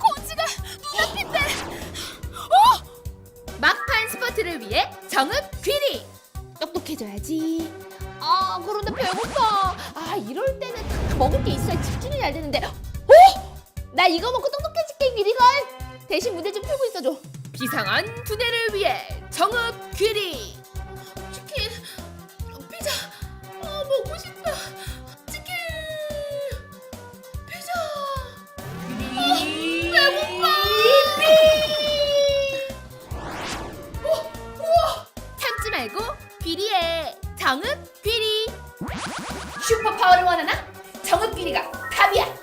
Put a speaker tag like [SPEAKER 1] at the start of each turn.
[SPEAKER 1] 고지가 눈앞인데. 어! 막판 스퍼트를 위해 정읍 귀리. 똑똑해져야지. 아 그런데 배고파. 아 이럴 때는 먹을 게 있어야 집중이 잘 되는데. 어? 나 이거 먹고 똑똑해질게 귀리가. 대신 문제 좀 풀고 있어줘. 비상한 두뇌를 위해 정읍 귀리. 말고 귀리해 정읍 귀리 슈퍼 파워를 원하나? 정읍 귀리가 답이야